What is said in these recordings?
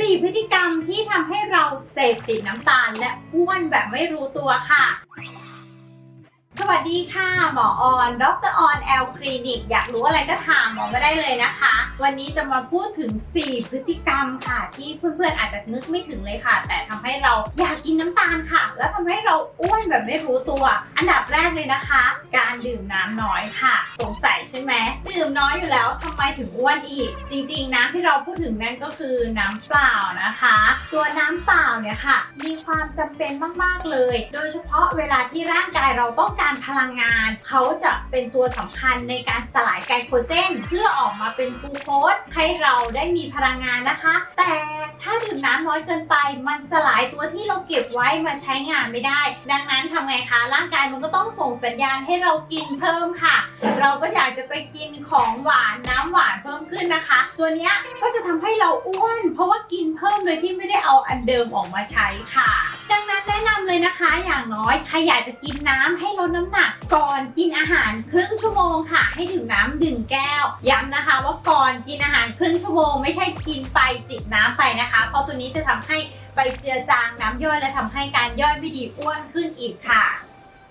4พฤติกรรมที่ทำให้เราเสพติดน้ำตาลและอ้วนแบบไม่รู้ตัวค่ะ สวัสดีค่ะ หมอออนดรออนแอลคลินิก อยากรู้อะไรก็ถามหมอมาได้เลยนะคะ วันนี้จะมาพูดถึง 4 พฤติกรรมค่ะ ที่เพื่อนๆอาจจะนึกไม่ถึงเลยค่ะ แต่ทำให้เราอยากกินน้ำตาลค่ะ แล้วทำให้เราอ้วนแบบไม่รู้ตัว อันดับแรกเลยนะคะ การดื่มน้ำน้อยค่ะ สงสัยใช่ไหมดื่มน้อยอยู่แล้วทำไมถึงอ้วนอีก จริงๆน้ำที่เราพูดถึงนั่นก็คือน้ำเปล่านะคะ ตัวน้ำเปล่าเนี่ยค่ะ มีความจำเป็นมากๆเลย โดยเฉพาะเวลาที่ร่างกายเราต้องการพลังงาน เขาจะเป็นตัวสำคัญในการสลายไกลโคเจน เพื่อออกมาเป็นกลูโคสให้เราได้มีพลังงานนะคะ แต่ถ้าดื่มน้ำน้อยเกินไป มันสลายตัวที่เราเก็บไว้มาใช้งานไม่ได้ ดังนั้นทำไงคะ ร่างกายมันก็ต้องส่งสัญญาณให้เรากินเพิ่มค่ะ เราก็อยากจะไปกินของหวานน้ำหวานเพิ่มขึ้นนะคะ ตัวนี้ก็จะทำให้เราอ้วน เพราะว่ากินเพิ่มโดยที่ไม่ได้เอาอันเดิมออกมาใช้ค่ะ ดังนั้น นำเลยนะคะ อย่างน้อยใครอยากจะกินน้ำให้ลดน้ำหนัก ก่อนกินอาหารครึ่งชั่วโมงค่ะ ให้ดื่มน้ำดื่มแก้วย้ำนะคะ ว่าก่อนกินอาหารครึ่งชั่วโมง ไม่ใช่กินไปจิบน้ำไปนะคะ เพราะตัวนี้จะทำให้ไปเจือจางน้ำย่อยและทำให้การย่อยไม่ดีอ้วนขึ้นอีกค่ะ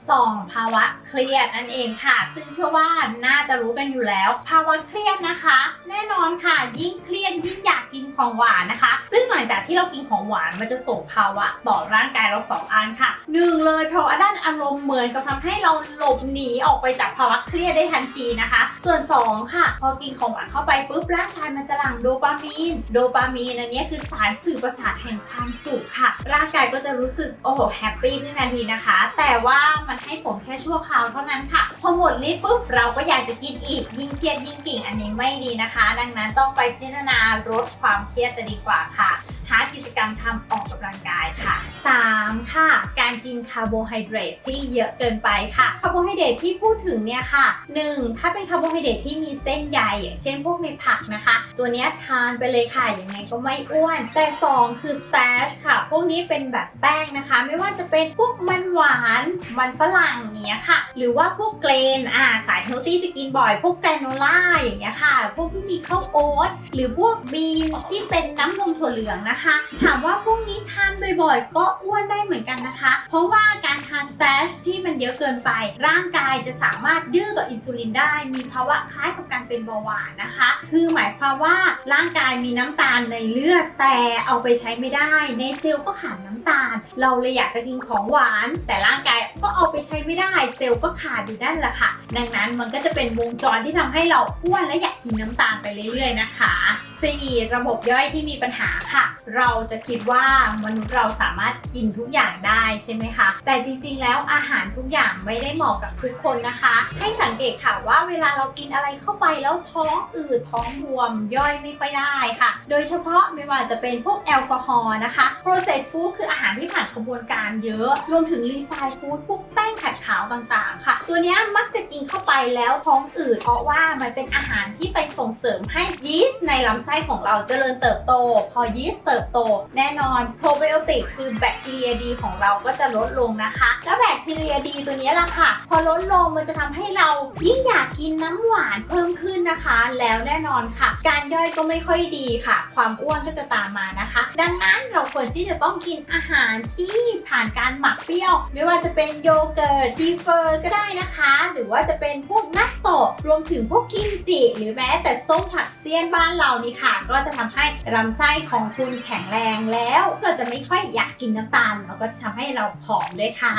2. ภาวะเครียดนั่นเองค่ะ ซึ่งเชื่อว่าน่าจะรู้กันอยู่แล้ว ภาวะเครียดนะคะ แน่นอนค่ะ ยิ่งเครียดยิ่งอยากกินของหวานนะคะ ซึ่ง หลังจากที่เรากินของหวานมันจะส่งภาวะต่อร่างกายเราสองอันค่ะหนึ่งเลยภาวะด้านอารมณ์เหมือนกับทำให้เราหลบหนีออกไปจากภาวะเครียดได้ทันทีนะคะ ส่วน 2 ค่ะ พอกินของหวานเข้าไปปุ๊บร่างกายมันจะหลั่งโดปามีน โดปามีนอันนี้คือสารสื่อประสาทแห่งความสุขค่ะ ร่างกายก็จะรู้สึกโอ้โหแฮปปี้ขึ้นทันทีนะคะ แต่ว่ามันให้ผลแค่ชั่วคราวเท่านั้นค่ะพอหมดฤทธิ์ปุ๊บเราก็อยากจะกินอีกยิ่งเครียดยิ่งกิ่งอันนี้ไม่ดีนะคะ ดังนั้นต้องไปพิจารณาลดความเครียดจะดีกว่าค่ะหากิจกรรมทำออกกำลังกายค่ะ 3. ค่ะ การกินคาร์โบไฮเดรตที่เยอะเกินไปค่ะ คาร์โบไฮเดรตที่พูดถึงเนี่ยค่ะ 1. ถ้าเป็นคาร์โบไฮเดรตที่มีเส้นใยอย่างเช่นพวกในผักนะคะ ตัวนี้ทานไปเลยค่ะ ยังไงก็ไม่อ้วน แต่ 2 คือสแตชค่ะ พวกนี้เป็นแบบแป้งนะคะ ไม่ว่าจะเป็นพวกมันหวาน มันฝรั่งเงี้ยค่ะ หรือว่าพวกเกรนอ่าสายเฮลตี้จะกินบ่อย พวกแกรโนล่าอย่างเงี้ยค่ะ พวกที่มีข้าวโอ๊ตหรือพวกบีนที่เป็นน้ำนมถั่วเหลืองนะคะ ถามว่าพวกนี้ทานบ่อยๆก็อ้วนได้เหมือนกันนะคะ เพราะว่าการทานสเตชที่มันเยอะเกินไป ร่างกายจะสามารถดื้อต่ออินซูลินได้ มีภาวะคล้ายกับการเป็นเบาหวานนะคะ คือหมายความว่าร่างกายมีน้ำตาลในเลือด แต่เอาไปใช้ไม่ได้ ในเซลล์ก็ขาดน้ำตาล เราเลยอยากจะกินของหวาน แต่ร่างกายก็เอาไปใช้ไม่ได้ เซลล์ก็ขาดอยู่นั่นแหละค่ะ ดังนั้นมันก็จะเป็นวงจรที่ทำให้เราอ้วนและอยากกินน้ำตาลไปเรื่อย ๆ นะคะ 4. ระบบย่อยที่มีปัญหาค่ะ เราจะคิดว่ามนุษย์เราสามารถกินทุกอย่างได้ใช่ไหมคะ แต่จริงๆแล้วอาหารทุกอย่างไม่ได้เหมาะกับทุกคนนะคะ ให้สังเกตค่ะว่าเวลาเรากินอะไรเข้าไปแล้วท้องอืดท้องบวมย่อยไม่ค่อยได้ค่ะ โดยเฉพาะไม่ว่าจะเป็นพวกแอลกอฮอล์นะคะ processed food คืออาหารที่ผ่านกระบวนการเยอะ รวมถึง refined food พวกแป้งขัดขาวต่างๆ ค่ะ ตัวนี้มักจะกินเข้าไปแล้วท้องอืดเพราะว่ามันเป็นอาหารที่ไปส่งเสริมให้ยีสต์ในลำไส้ของเราเจริญเติบโต พอยีสต์เติบโต แน่นอนโปรไบโอติกคือแบคทีเรียดีของเราก็จะลดลงนะคะ แล้วแบคทีเรียดีตัวนี้แหละค่ะ พอลดลงมันจะทำให้เรายิ่งอยากกินน้ำหวานเพิ่มขึ้นนะคะ แล้วแน่นอนค่ะ การย่อยก็ไม่ค่อยดีค่ะ ความอ้วนก็จะตามมานะคะ ดังนั้นเราควรที่จะต้องกินอาหารที่ผ่านการหมักเปรี้ยว ไม่ว่าจะเป็นโยเกิร์ตทีเฟอร์ก็ได้นะคะ หรือว่าจะเป็นพวกนัตโตะ รวมถึงพวกกิมจิ หรือแม้แต่ส้มผักเซียนบ้านเรานี่ค่ะ ก็จะทำให้ลำไส้ของคุณแข็งแรงแล้วก็จะไม่ค่อยอยากกินน้ำตาลแล้วก็จะทำให้เราผอมด้วยค่ะ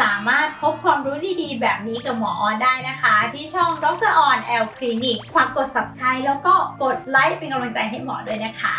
สามารถพบความรู้ดีๆ แบบนี้กับหมอออนได้นะคะ ที่ช่องดรออนแอลคลินิกฝากกด subscribe แล้วก็กดไลค์เป็นกำลังใจให้หมอด้วยนะคะ